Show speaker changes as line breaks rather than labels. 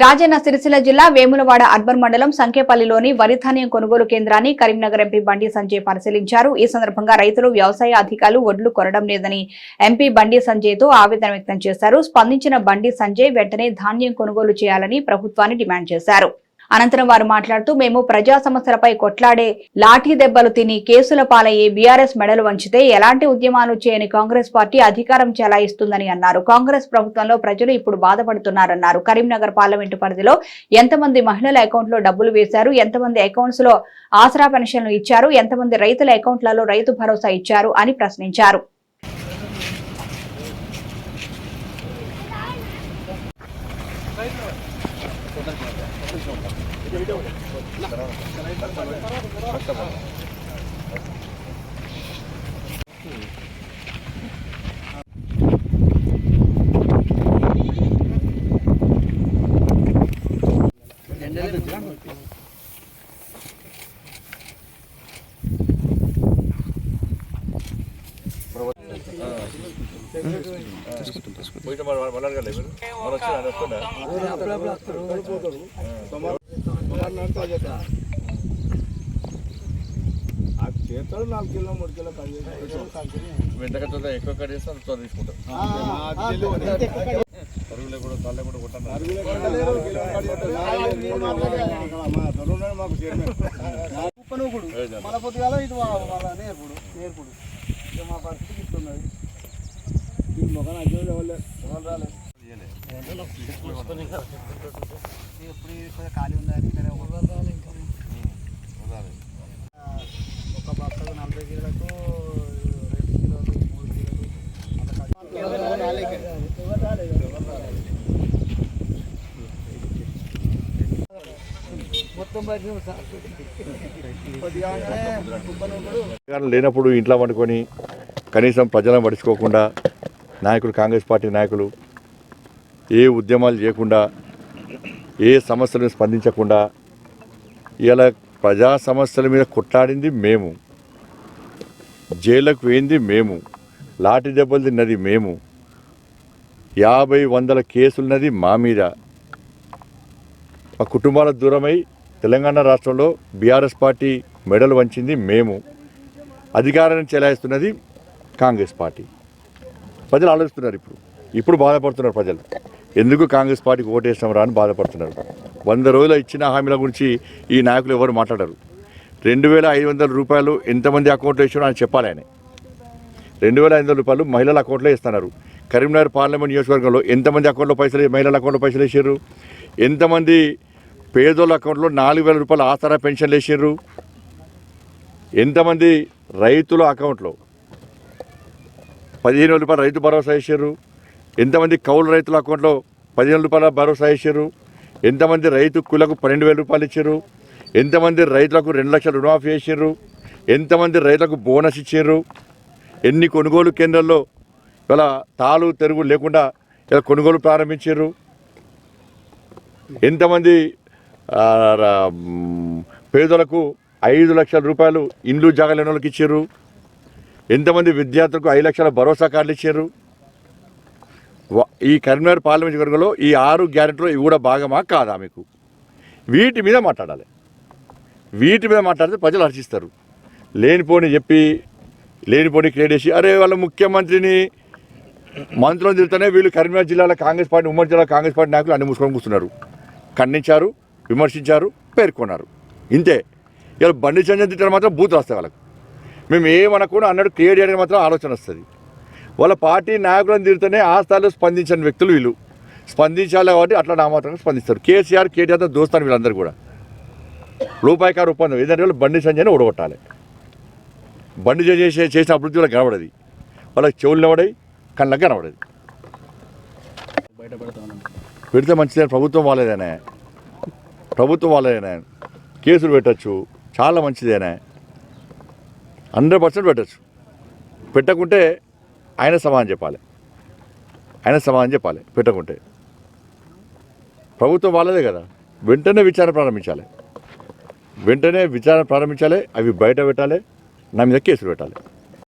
రాజన్న సిరిసిల్ల జిల్లా వేములవాడ అర్బన్ మండలం సంకేపల్లిలోని వరిధాన్యం కొనుగోలు కేంద్రాన్ని కరీంనగర్ ఎంపీ బండి సంజయ్ పరిశీలించారు. ఈ సందర్భంగా రైతులు వ్యవసాయ అధికారులు ఒడ్లు కొనడం లేదని ఎంపీ బండి సంజయ్తో ఆవేదన వ్యక్తం చేశారు. స్పందించిన బండి సంజయ్ వెంటనే ధాన్యం కొనుగోలు చేయాలని ప్రభుత్వాన్ని డిమాండ్ చేశారు. అనంతరం వారు మాట్లాడుతూ మేము ప్రజా సమస్యలపై కొట్లాడే లాఠీ దెబ్బలు తిని కేసుల పాలయ్యే బీఆర్ఎస్ మెడలు వంచితే ఎలాంటి ఉద్యమాలు చేయని కాంగ్రెస్ పార్టీ అధికారం చెలాయిస్తుందని అన్నారు. కాంగ్రెస్ ప్రభుత్వంలో ప్రజలు ఇప్పుడు బాధపడుతున్నారన్నారు. కరీంనగర్ పార్లమెంటు పరిధిలో ఎంతమంది మహిళల అకౌంట్లో డబ్బులు వేశారు? ఎంతమంది అకౌంట్స్లో ఆసరా పెన్షన్లు ఇచ్చారు? ఎంతమంది రైతుల అకౌంట్లలో రైతు భరోసా ఇచ్చారు? అని ప్రశ్నించారు.
పోయిన
చేస్తాడు నాలుగు కిలో మూడు కిలో కట్
వెంటకతో ఎక్కువ కట్ త్వర కూడా తల్లే కూడా కొట్టాను
మాకు చైర్మన్ పొద్దుగాల ఇది వాళ్ళ నేర్పుడు మా పరిస్థితి ఇస్తున్నది ఈ రాలేదు కొంచెం ఖాళీ ఉందని ఒక బక్కకు నలభై కిలోలకు రెండు కిలోలు మూడు కిలోలు ఎవరు రాలేదు ఎవరు రాలేదు మొత్తం
లేనప్పుడు ఇంట్లో వండుకొని కనీసం ప్రజలను పడుచుకోకుండా నాయకులు కాంగ్రెస్ పార్టీ నాయకులు ఏ ఉద్యమాలు చేయకుండా ఏ సమస్యలను స్పందించకుండా ఇలా ప్రజా సమస్యల మీద కొట్లాడింది మేము. జైళ్ళకు పోయింది మేము. లాఠీ దెబ్బలు తిన్నది మేము. యాభై వందల కేసులున్నది మా మీద. మా కుటుంబాల దూరమై తెలంగాణ రాష్ట్రంలో బీఆర్ఎస్ పార్టీ మెడలు వంచింది మేము. అధికారాన్ని చెలాయిస్తున్నది కాంగ్రెస్ పార్టీ. ప్రజలు ఆలోచిస్తున్నారు ఇప్పుడు. ఇప్పుడు బాధపడుతున్నారు ప్రజలు. ఎందుకు కాంగ్రెస్ పార్టీకి ఓటేస్తాం రా అని బాధపడుతున్నారు. వంద రోజుల ఇచ్చిన హామీల గురించి ఈ నాయకులు ఎవరు మాట్లాడరు. రెండు వేల ఐదు వందల రూపాయలు ఎంతమంది అకౌంట్లో ఇచ్చారో అని చెప్పాలి ఆయన. రెండు వేల ఐదు వందల రూపాయలు మహిళల అకౌంట్లో ఇస్తున్నారు. కరీంనగర్ పార్లమెంట్ నియోజకవర్గంలో ఎంతమంది అకౌంట్లో పైసలు మహిళల అకౌంట్లో పైసలు వేసారు ఎంతమంది పేదోళ్ళ అకౌంట్లో నాలుగు వేల రూపాయలు ఆసరా పెన్షన్లు వేసారు ఎంతమంది రైతుల అకౌంట్లో పదిహేను వేల రూపాయలు రైతు భరోసా వేసారు ఎంతమంది కౌలు రైతుల అకౌంట్లో పదిహేను రూపాయల భరోసా వేసారు ఎంతమంది రైతు కులకు పన్నెండు వేల రూపాయలు ఇచ్చారు. ఎంతమంది రైతులకు రెండు లక్షల రుణమాఫీ చేశారు. ఎంతమంది రైతులకు బోనస్ ఇచ్చారు. ఎన్ని కొనుగోలు కేంద్రాల్లో ఇలా తాలు తెరుగు లేకుండా ఇలా కొనుగోలు ప్రారంభించారు. ఎంతమంది పేదలకు ఐదు లక్షల రూపాయలు ఇండ్లు జాగలేని వాళ్ళకి ఇచ్చారు. ఎంతమంది విద్యార్థులకు ఐదు లక్షల భరోసా కార్డులు ఇచ్చారు? ఈ కరీంనగర్ పార్లమెంట్ వర్గంలో ఈ ఆరు గ్యారెంటీలో ఇవి కూడా భాగమా కాదా మీకు? వీటి మీద మాట్లాడాలి. వీటి మీద మాట్లాడితే ప్రజలు హర్షిస్తారు. లేనిపోని చెప్పి లేనిపోని క్రియేట్ చేసి అరే వాళ్ళ ముఖ్యమంత్రిని మంత్రులను తిరుగుతూనే వీళ్ళు కరీంనగర్ జిల్లాలో కాంగ్రెస్ పార్టీ ఉమ్మడి జిల్లా కాంగ్రెస్ పార్టీ నాయకులు అన్ని మూసుకొని కూర్చున్నారు. ఖండించారు విమర్శించారు పేర్కొన్నారు. ఇంతే. ఇలా బండి సంజయ్ తిట్టడం మాత్రం బూత్ వస్తాయి వాళ్ళకు. మేము ఏమనకుండా అన్నట్టు క్రియేట్ చేయడానికి మాత్రం ఆలోచన వస్తుంది. వాళ్ళ పార్టీ నాయకులను తిరుగుతూనే ఆ స్థాయిలో స్పందించని వ్యక్తులు వీళ్ళు. స్పందించాలి కాబట్టి అట్లా నామాత్రంగా స్పందిస్తారు. కేసీఆర్ కేటీఆర్ దోస్తాను వీళ్ళందరూ కూడా. రూపాయికారు ఒప్పందం. ఏదంటే వాళ్ళు బండి సంజయ్ని ఓడగొట్టాలి బండి చేసే చేసిన అభివృద్ధి వాళ్ళకి కనబడది. వాళ్ళకి చెవులు నిలబడి కళ్ళకి కనబడది. పెడితే మంచిదే ప్రభుత్వం వాళ్ళేదేనే. ప్రభుత్వం వాళ్ళదేనే. కేసులు పెట్టచ్చు. చాలా మంచిదేనే. హండ్రెడ్ పర్సెంట్ పెట్టచ్చు. పెట్టకుంటే ఆయన సమాధానం చెప్పాలి. ఆయన సమాధానం చెప్పాలి పెట్టకుంటే. ప్రభుత్వం వాళ్ళదే కదా. వెంటనే విచారణ ప్రారంభించాలి. వెంటనే విచారణ ప్రారంభించాలి అవి బయట పెట్టాలి నా మీద కేసులు పెట్టాలి.